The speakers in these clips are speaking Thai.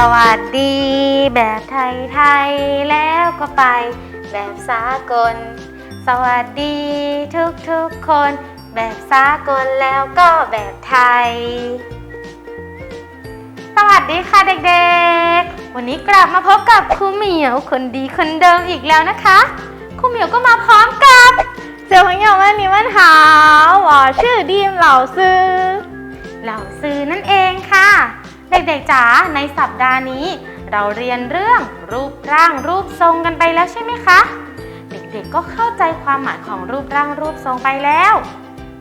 สวัสดีแบบไทยไทยแล้วก็ไป แบบสากล สวัสดีทุกทุกคน แบบสากลแล้วก็แบบไทย สวัสดีค่ะเด็กๆ วันนี้กลับมาพบกับครูเหมียวคนดีคนเดิมอีกแล้วนะคะครูเหมียวก็มาพร้อมกับเสี่ยวเหมียววันนี้วันหาว่าชื่อดีมเหล่าซื้อเหล่าซื้อนั่นเองค่ะ เด็กๆจ๋าในสัปดาห์นี้ เราเรียนเรื่องรูปร่างรูปทรงกันไปแล้วใช่ไหมคะ เด็กๆก็เข้าใจความหมายของรูปร่างรูปทรงไปแล้ว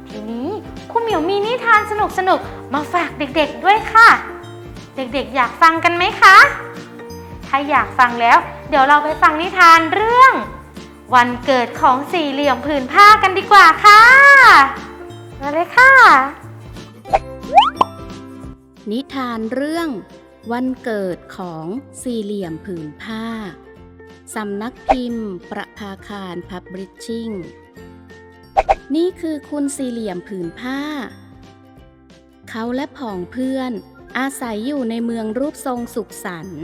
ทีนี้ครูเหมียวมีนิทานสนุกๆมาฝากเด็กๆด้วยค่ะ เด็กๆอยากฟังกันไหมคะ ถ้าอยากฟังแล้ว เดี๋ยวเราไปฟังนิทานเรื่อง วันเกิดของสี่เหลี่ยมผืนผ้ากันดีกว่าค่ะมาเลยค่ะ นิทานเรื่องวันเกิดของสี่เหลี่ยมผืนผ้า สำนักพิมพ์ ประภาคารพับริชชิ่ง นี่คือคุณสี่เหลี่ยมผืนผ้า เขาและผองเพื่อนอาศัยอยู่ในเมืองรูปทรงสุขสันต์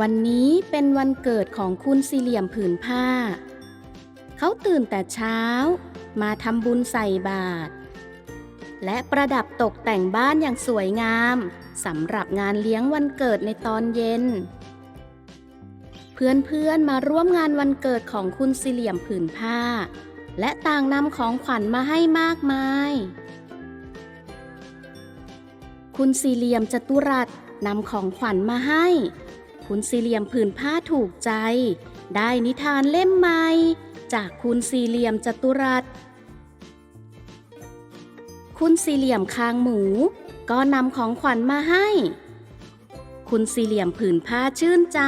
วันนี้เป็นวันเกิดของคุณสี่เหลี่ยมผืนผ้า เขาตื่นแต่เช้า มาทำบุญใส่บาตร และประดับตกแต่งบ้านอย่างสวยงามสำหรับงานเลี้ยงวันเกิดในตอนเย็น เพื่อนๆมาร่วมงานวันเกิดของคุณสี่เหลี่ยมผืนผ้า และต่างนำของขวัญมาให้มากมาย คุณสี่เหลี่ยมจัตุรัสนำของขวัญมาให้ คุณสี่เหลี่ยมผืนผ้าถูกใจ ได้นิทานเล่มใหม่ จากคุณสี่เหลี่ยมจัตุรัส คุณสี่เหลี่ยมคางหมู ก็นำของขวัญมาให้ คุณสี่เหลี่ยมผืนผ้าชื่นใจ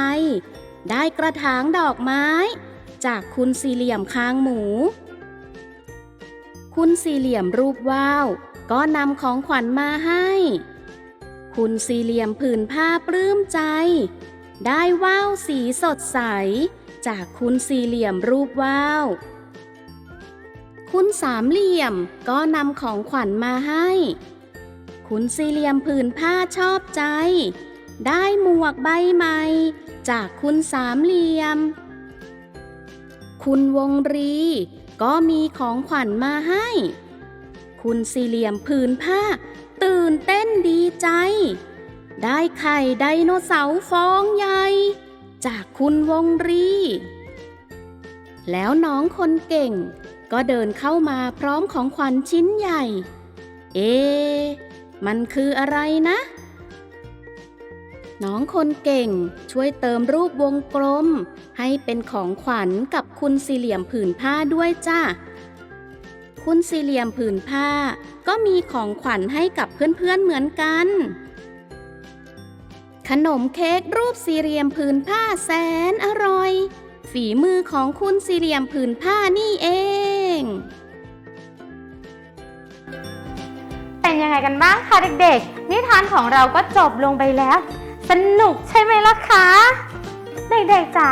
ได้กระถางดอกไม้ จากคุณสี่เหลี่ยมคางหมู คุณสี่เหลี่ยมรูปว่าวก็นำของขวัญมาให้ คุณสี่เหลี่ยมผืนผ้าปลื้มใจ ได้ว่าวสีสดใส จากคุณสี่เหลี่ยมรูปว่าว คุณสามเหลี่ยมก็นำของขวัญมาให้ คุณสี่เหลี่ยมผืนผ้าชอบใจ ได้หมวกใบใหม่ จากคุณสามเหลี่ยม คุณวงรี ก็มีของขวัญมาให้ คุณสี่เหลี่ยมผืนผ้า ตื่นเต้นดีใจ ได้ไข่ไดโนเสาร์ฟองใหญ่ จากคุณวงรี แล้วน้องคนเก่ง ก็เดินเข้ามาพร้อมของขวัญชิ้นใหญ่ เอ๊ะมันคืออะไรนะ น้องคนเก่งช่วยเติมรูปวงกลม ให้เป็นของขวัญกับคุณสี่เหลี่ยมผืนผ้าด้วยจ้าคุณสี่เหลี่ยมผืนผ้า ก็มีของขวัญให้กับเพื่อนๆเหมือนกัน ขนมเค้กรูปสี่เหลี่ยมผืนผ้าแสนอร่อย ฝีมือของคุณสี่เหลี่ยมผืนผ้านี่เอง เป็นยังไงกันบ้างคะเด็กๆ นิทานของเราก็จบลงไปแล้ว สนุกใช่ไหมล่ะคะ เด็กๆจ๋า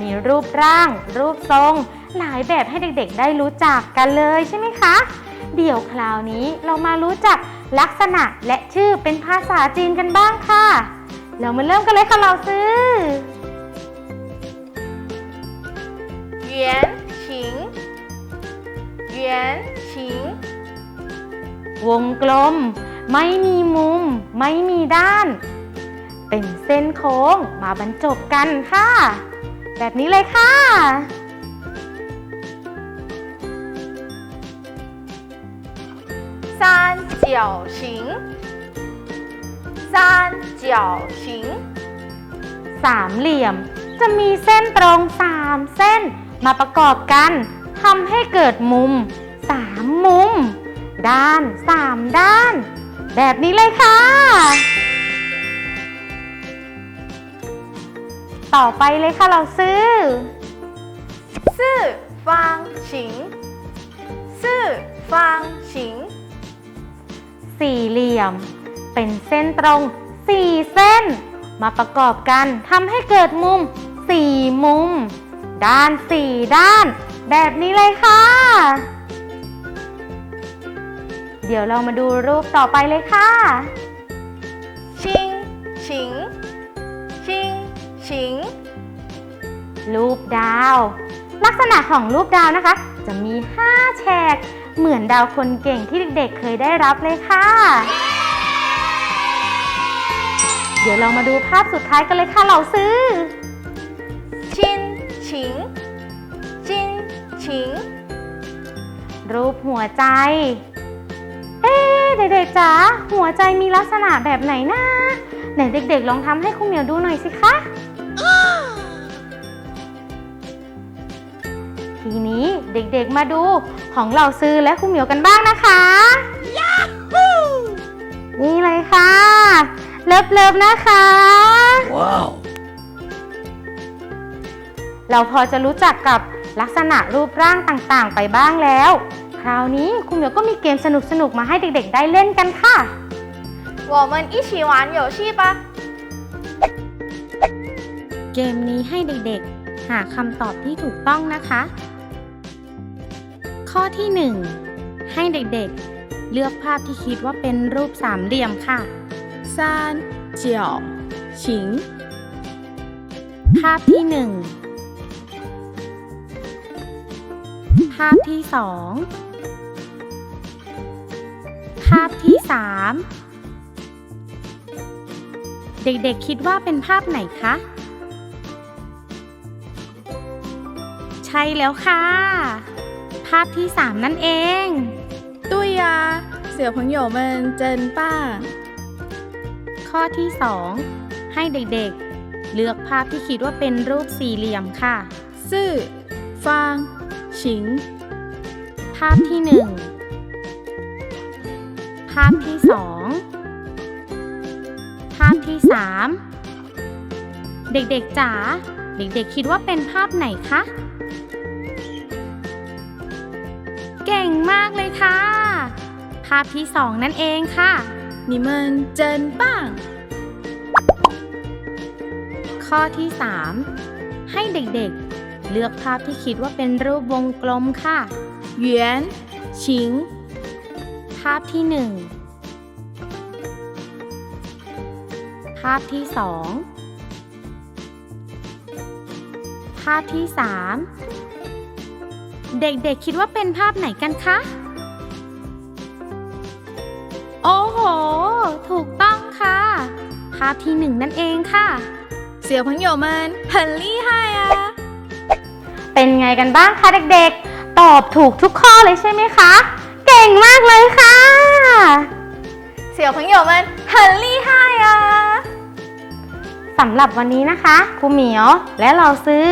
มีรูปร่าง รูปทรง หลายแบบให้เด็กๆ ได้รู้จักกันเลยใช่ไหมคะ เดี๋ยวคราวนี้เรามารู้จักลักษณะและชื่อเป็นภาษาจีนกันบ้างค่ะ เรามาเริ่มกันเลยค่ะเราซื้อ圆形，圆形， วงกลม ไม่มีมุม ไม่มีด้าน เป็นเส้นโค้งมาบรรจบกันค่ะ แบบนี้เลยค่ะ 三角形，三角形， สามเหลี่ยม จะมีเส้นตรงสามเส้น มาประกอบกันท ำให้เกิดมุมสามมุม ด้านสามด้าน แบบนี้เลยค่ะ ต่อไปเลยค่ะเราซื้อ ซื่อฟางฉิง ซื่อฟางฉิง สี่เหลี่ยม เป็นเส้นตรงสี่เส้น มาประกอบกันทำให้เกิดมุมสี่มุม ด้านสี่ด้าน แบบนี้เลยค่ะ เดี๋ยวเรามาดูรูปต่อไปเลยค่ะ ชิง ชิง ชิง ชิง รูปดาว ลักษณะของรูปดาวนะคะ จะมี 5 แฉก เหมือนดาวคนเก่งที่เด็กๆ เคยได้รับเลยค่ะ เดี๋ยวเรามาดูภาพสุดท้ายกันเลยค่ะเหล่าซื้อ ชิงชิง 琴รูปหัวใจ เอ๊ะเด็กๆจ๋าหัวใจมีลักษณะแบบไหนนะไหนเด็กๆ ลองทำให้คุณเหมียวดูหน่อยสิคะ ทีนี้เด็กๆมาดูของเหล่าซื้อและคุณเหมียวกันบ้างนะคะนี่เลยค่ะ เลิฟๆนะคะ Wow. เราพอจะรู้จักกับ ลักษณะรูปร่างต่างๆ ไปบ้างแล้ว คราวนี้คุณเหมียวก็มีเกมสนุกๆ มาให้เด็กๆ ได้เล่นกันค่ะ 我们一起玩游戏吧 เกมนี้ให้เด็กๆ หาคำตอบที่ถูกต้องนะคะ ข้อที่ 1 ให้เด็กๆ เลือกภาพที่คิดว่าเป็นรูปสามเหลี่ยมค่ะ三角形ภาพที่ 1 ภาพที่สองภาพที่สามเด็กๆคิดว่าเป็นภาพไหนคะ ใช่แล้วค่ะ ภาพที่สามนั่นเอง ตุ้ยาเสือผงโยมันเจนป้า ข้อที่สองให้เด็กๆ เลือกภาพที่คิดว่าเป็นรูปสี่เหลี่ยมค่ะ ซื่อ ฟาง ชิง ภาพที่หนึ่ง ภาพที่สอง ภาพที่สาม เด็กๆจ๋า เด็กๆคิดว่าเป็นภาพไหนคะ เก่งมากเลยค่ะ ภาพที่สองนั่นเองค่ะนี่มันเจินบ้าง ข้อที่สามให้เด็กๆ เลือกภาพที่คิดว่าเป็นรูปวงกลมค่ะเหวียนชิง ภาพที่ 1 ภาพที่ 2 ภาพที่ 3 เด็กๆคิดว่าเป็นภาพไหนกันคะ โอ้โห ถูกต้องค่ะ ภาพที่ 1 นั่นเองค่ะ เสี่ยวพังโยมันฮันลี่ไฮอะ เป็นไงกันบ้างคะเด็กๆ ตอบถูกทุกข้อเลยใช่ไหมคะ เก่งมากเลยค่ะ เสี่ยวของโยมันฮันลี่ไฮอะสำหรับวันนี้นะคะครูเหมียวและเราซื้อ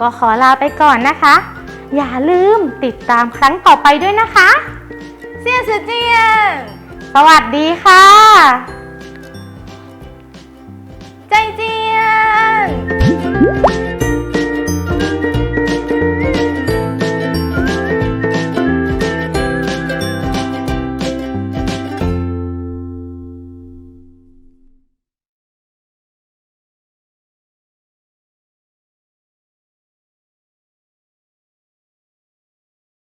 ก็ขอลาไปก่อนนะคะ อย่าลืมติดตามครั้งต่อไปด้วยนะคะ เสี่ยสุเจียนสวัสดีค่ะ ใจเจียน